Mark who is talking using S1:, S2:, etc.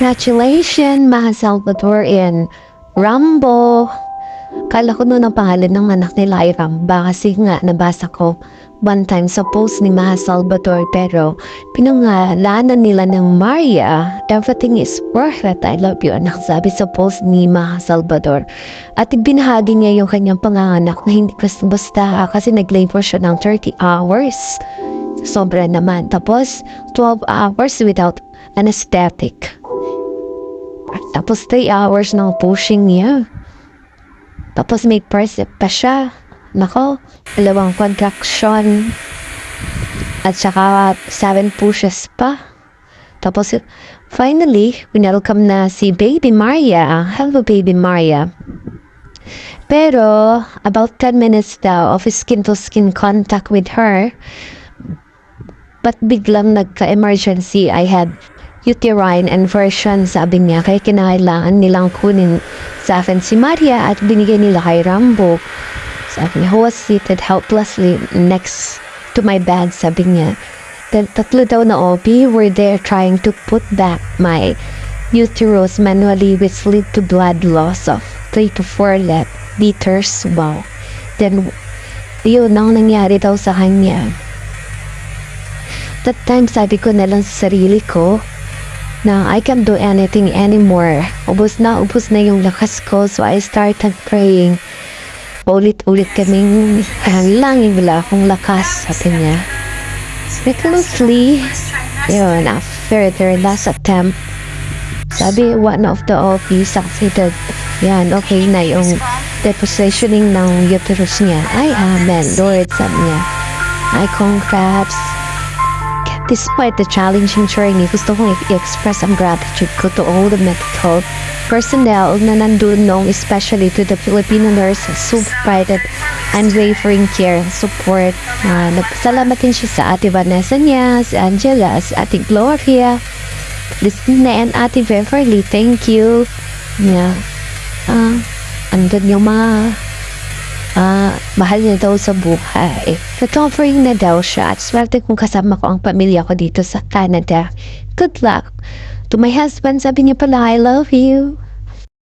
S1: Congratulations, Maha Salvador Rambo. Kala ko noon ang pangalan ng anak nila ay Ramba kasi nga nabasa ko one time sa post ni Maha Salvador pero pinangalanan nila ng Maria. Everything is it. I love you anak sabi sa post ni Maha Salvador. At ibinahagi niya yung kanyang panganganak na hindi basta kasi nag-labor siya ng 30 hours. Sobra naman. Tapos 12 hours without anesthetic. Tapos 3 hours ng pushing niya. Tapos may percep pa siya. Nako, dalawang contraction. At saka 7 pushes pa. Tapos finally, winelcome na si Baby Maria. Hello Baby Maria. Pero about 10 minutes daw of skin-to-skin contact with her, But biglang nagka-emergency, I had uterine inversion, sabi niya. Kaya kinailangan nilang kunin sa akin si Maria at binigay nila kay Rambo. Sabi niya, who was seated helplessly next to my bed, sabi niya. Tatlo daw na OB were there trying to put back my uterus manually which lead to blood loss of 3 to 4 lit- liters. Wow. Then, yun ang nangyari daw sa kanya. That time, sabi ko na lang sa sarili ko na I can't do anything anymore. Ubus na, ubus na yung lakas ko. So I started praying. Ulit-ulit kaming langin wala akong lakas, sabi niya. Recklessly, yun, after their last attempt, sabi, one of the OP succeeded. Yan, okay na yung depositioning ng uterus niya. Ay, amen, Lord, sabi niya. Ay, congrats. Despite the challenging journey, gusto kong i-express ang gratitude ko to all the medical personnel na nandun nung especially to the Filipino nurses who provided unwavering care and support. Uh, nagpasalamat din siya sa ate Vanessa niya, si Angela, si ate Gloria, Christina and ate Beverly. Thank you. Yeah. Ah, andun yung mga Ah, mahal niya daw sa buhay. Recovering na daw siya at swerte kung kasama ko ang pamilya ko dito sa Canada. Good luck. To my husband, sabi niya pala, I love you.